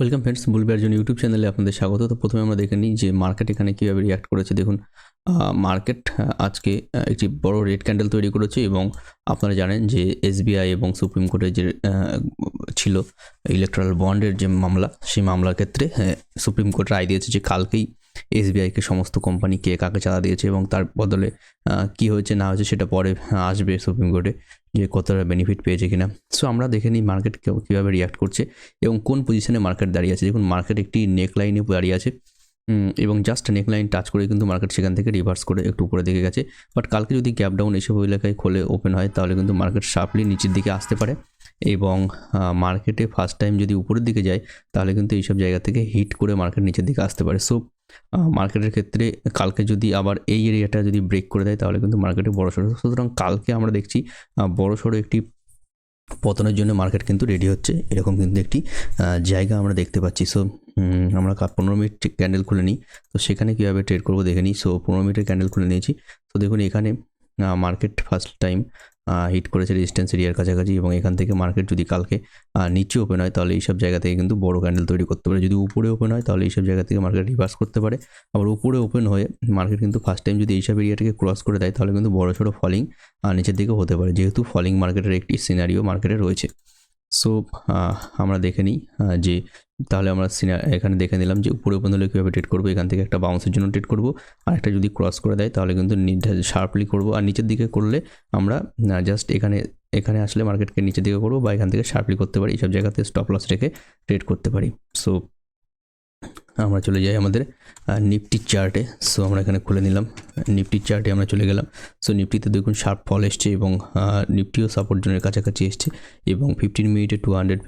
Welcome friends বুলবিয়ার জন্য YouTube চ্যানেলে আপনাদের স্বাগত। তো প্রথমে আমরা দেখে নিই যে মার্কেট এখানে কীভাবে রিয়াক্ট করেছে। দেখুন মার্কেট আজকে একটি বড় রেড ক্যান্ডেল তৈরি করেছে এবং আপনারা জানেন যে এসবিআই এবং সুপ্রিম কোর্টের যে ছিল ইলেকট্রাল বন্ডের যে মামলা সেই মামলার ক্ষেত্রে হ্যাঁ, সুপ্রিম কোর্ট রায় দিয়েছে যে কালকেই এসবিআইকে সমস্ত কোম্পানি কে কাকে চাঁদা দিয়েছে এবং তার বদলে কি হয়েছে না হয়েছে সেটা পরে আসবে সুপ্রিম কোর্টে যে কতটা বেনিফিট পেয়েছে কিনা। সো আমরা দেখে নিই মার্কেট কীভাবে রিয়াক্ট করছে এবং কোন পজিশনে মার্কেট দাঁড়িয়ে আছে। দেখুন মার্কেট একটি নেক লাইনে দাঁড়িয়ে আছে এবং জাস্ট নেক লাইন টাচ করে কিন্তু মার্কেট সেখান থেকে রিভার্স করে একটু উপরে দিকে গেছে। বাট কালকে যদি গ্যাপ ডাউন এসব এলাকায় খোলে ওপেন হয়, তাহলে কিন্তু মার্কেট শার্পলি নিচের দিকে আসতে পারে এবং মার্কেটে ফার্স্ট টাইম যদি উপরের দিকে যায়, তাহলে কিন্তু এইসব জায়গা থেকে হিট করে মার্কেট নিচের দিকে আসতে পারে। সো মার্কেটের ক্ষেত্রে কালকে যদি আবার এই এরিয়াটা যদি ব্রেক করে দেয়, তাহলে কিন্তু মার্কেটে বড় সড়ো সুতরাং কালকে আমরা দেখছি বড় সড়ো একটি পতনের জন্য মার্কেট কিন্তু রেডি হচ্ছে। এরকম কিন্তু একটি জায়গা আমরা দেখতে পাচ্ছি। সো আমরা পনেরো মিনিট ক্যান্ডেল খুলে নিই। তো সেখানে কীভাবে ট্রেড করব দেখে নিই। সো পনেরো মিনিটের ক্যান্ডেল খুলে নিয়েছি। তো দেখুন এখানে মার্কেট ফার্স্ট টাইম হিট করেছে রেজিস্ট্যান্স এরিয়ার কাছাকাছি এবং এখান থেকে মার্কেট যদি কালকে নিচে ওপেন হয় তাহলে এইসব জায়গা থেকে কিন্তু বড় ক্যান্ডেল তৈরি করতে পারে। যদি উপরে ওপেন হয় তাহলে এইসব জায়গা থেকে মার্কেট রিভার্স করতে পারে। আবার উপরে ওপেন হয়ে মার্কেট কিন্তু ফার্স্ট টাইম যদি এইসব এরিয়াটাকে ক্রস করে দেয় তাহলে কিন্তু বড় সড়ো ফলিং নিচের দিকে হতে পারে। যেহেতু ফলিং মার্কেটের একটি সিনারিও মার্কেটে রয়েছে। সো আমরা দেখে নিই যে তাহলে আমরা সিনা- এখানে দেখে নিলাম যে উপরে ওপেন হলে কীভাবে ট্রেড করব, এখান থেকে একটা বাউন্সের জন্য ট্রেড করব, আর একটা যদি ক্রস করে দেয় তাহলে কিন্তু শার্পলি করব, আর নিচের দিকে করলে আমরা জাস্ট এখানে এখানে আসলে মার্কেটকে নিচের দিকে করব বা এখান থেকে শার্পলি করতে পারি, এইসব জায়গাতে স্টপ লস রেখে ট্রেড করতে পারি। সো আমরা চলে যাই আমাদের নিফটির চার্টে সো আমরা এখানে খুলে নিলাম। নিফটির চার্টে আমরা চলে গেলাম। সো নিফটিতে দেখুন শার্প ফল এসছে এবং নিফটিও সাপোর্ট জোনের কাছাকাছি এসছে এবং ফিফটিন মিনিটে টু হান্ড্রেড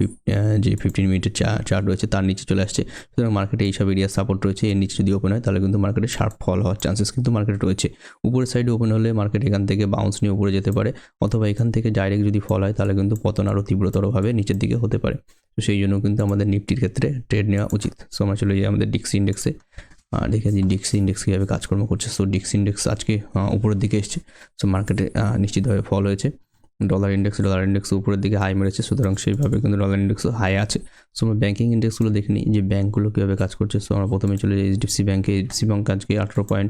যে ফিফটিন মিনিটের চার্ট রয়েছে তার নিচে চলে আসছে। সুতরাং মার্কেটে এইসব এরিয়া সাপোর্ট রয়েছে, এর নিচে যদি ওপেন হয় তাহলে কিন্তু মার্কেটে শার্প ফল হওয়ার চান্সেস কিন্তু মার্কেটে রয়েছে। উপরের সাইডে ওপেন হলে মার্কেট এখান থেকে বাউন্স নিয়ে উপরে যেতে পারে অথবা এখান থেকে ডাইরেক্ট যদি ফল হয় তাহলে কিন্তু পতন আরও তীব্রতরভাবে নিচের দিকে হতে পারে। তো সেই জন্য কিন্তু আমাদের নিফটির ক্ষেত্রে ট্রেড নেওয়া উচিত। সো আমরা চলে যাই আমাদের ডিক্স ইন্ডেক্সে দেখে নিই ডিক্স ইন্ডেক্স কীভাবে কাজকর্ম করছে। সো ডিক্স ইন্ডেক্স আজকে উপরের দিকে এসছে। সো মার্কেটে নিশ্চিতভাবে ফল হয়েছে। ডলার ইন্ডেক্স ডলার ইন্ডেক্স উপরের দিকে হাই মেরেছে। সুতরাং সেইভাবে কিন্তু ডলার ইন্ডেক্সও হাই আছে। সো আমরা ব্যাঙ্কিং ইন্ডেক্সগুলো দেখে নিই, যে ব্যাঙ্কগুলো কীভাবে কাজ করছে। সো আমরা প্রথমে চলে যাই এইচডিএফসি ব্যাঙ্কে এইচডিএফসি ব্যাঙ্ক আজকে আঠেরো পয়েন্ট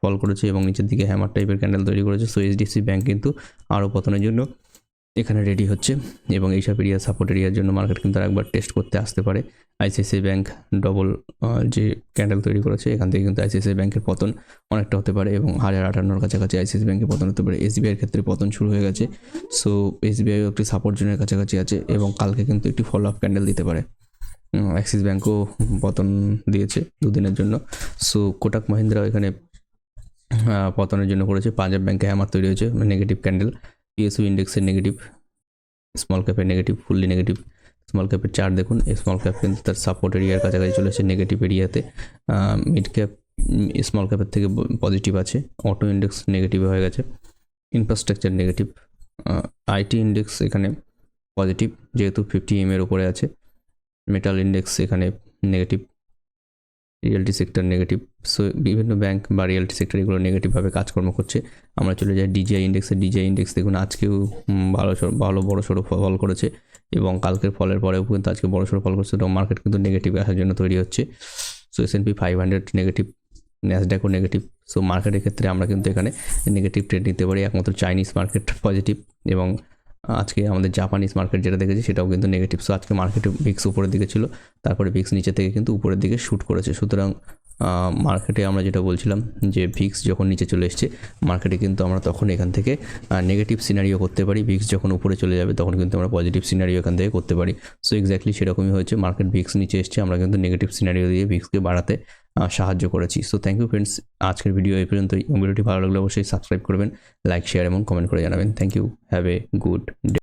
ফল করেছে এবং নিচের দিকে হ্যামার টাইপের ক্যান্ডেল তৈরি করেছে। সো এইচডিএফসি ব্যাঙ্ক কিন্তু আরও পতনের জন্য এখানে রেডি হচ্ছে এবং এইসব এরিয়া সাপোর্ট এরিয়ার জন্য মার্কেট কিন্তু একবার টেস্ট করতে আসতে পারে। আইসিআইসিআই ব্যাঙ্ক ডবল যে ক্যান্ডেল তৈরি করেছে, এখান থেকে কিন্তু আইসিআইসিআই ব্যাঙ্কের পতন অনেকটা হতে পারে এবং হাজার আটান্নর কাছাকাছি আইসিআইসি ব্যাঙ্কের পতন হতে পারে। এসবিআইয়ের ক্ষেত্রে পতন শুরু হয়ে গেছে। সো এসবিআইও একটি সাপোর্ট জোনের কাছাকাছি আছে এবং কালকে কিন্তু একটি ফলো আপ ক্যান্ডেল দিতে পারে। অ্যাক্সিস ব্যাঙ্কও পতন দিয়েছে দুদিনের জন্য। সো কোটাক মহিন্দ্রাও এখানে পতনের জন্য করেছে। পাঞ্জাব ব্যাঙ্কে হ্যামার তৈরি হয়েছে নেগেটিভ ক্যান্ডেল পিএসইউ ইন্ডেক্সের নেগেটিভ স্মল ক্যাপের নেগেটিভ ফুললি নেগেটিভ স্মল ক্যাপের চার দেখুন। স্মল ক্যাপ কিন্তু তার সাপোর্ট এরিয়ার কাছাকাছি চলে এসেছে নেগেটিভ এরিয়াতে মিড ক্যাপ স্মল ক্যাপের থেকে পজিটিভ আছে। অটো ইন্ডেক্স নেগেটিভ হয়ে গেছে। ইনফ্রাস্ট্রাকচার নেগেটিভ আইটি ইন্ডেক্স এখানে পজিটিভ যেহেতু ফিফটি এম এর উপরে আছে। মেটাল ইন্ডেক্স এখানে negative realty sector negative so বিভিন্ন ব্যাংক বা রিয়েলটি সেক্টর এগুলো নেগেটিভভাবে কাজকর্ম করছে। আমরা চলে যাই ডিজিআই ইন্ডেক্সে ডিজিআই ইন্ডেক্স দেখুন, আজকেও ভালো ভালো বড় সড়ো ফল করেছে। এবং কালকের ফলের পরেও কিন্তু আজকে বড় সড়ো ফল করছে এবং মার্কেট কিন্তু নেগেটিভ আসার জন্য তৈরি হচ্ছে। So S and P five hundred negative ন্যাসড্যাকও negative so মার্কেটের ক্ষেত্রে আমরা কিন্তু এখানে নেগেটিভ ট্রেড নিতে পারি, একমাত্র চাইনিজ মার্কেট পজিটিভ এবং আজকে আমাদের জাপানিজ মার্কেট যেটা দেখেছি সেটাও কিন্তু নেগেটিভ সো আজকে মার্কেটে ভিক্স উপরের দিকে ছিল, তারপরে ভিক্স নিচে থেকে কিন্তু উপরের দিকে শ্যুট করেছে। সুতরাং মার্কেটে আমরা যেটা বলছিলাম যে ভিক্স যখন নিচে চলে এসছে মার্কেটে কিন্তু আমরা তখন এখান থেকে নেগেটিভ সিনারিও করতে পারি। ভিক্স যখন উপরে চলে যাবে, তখন কিন্তু আমরা পজিটিভ সিনারিও এখান থেকে করতে পারি। সো এক্স্যাক্টলি সেরকমই হয়েছে। মার্কেট ভিক্স নিচে এসছে, আমরা কিন্তু নেগেটিভ সিনারিও দিয়ে ভিক্সকে বাড়াতে সাহায্য করেছি। সো থ্যাংক ইউ ফ্রেন্ডস আজকের ভিডিও এই পর্যন্তই। ভিডিওটি ভালো লাগলে অবশ্যই সাবস্ক্রাইব করবেন লাইক শেয়ার এবং কমেন্ট করে জানাবেন। Thank you have a good day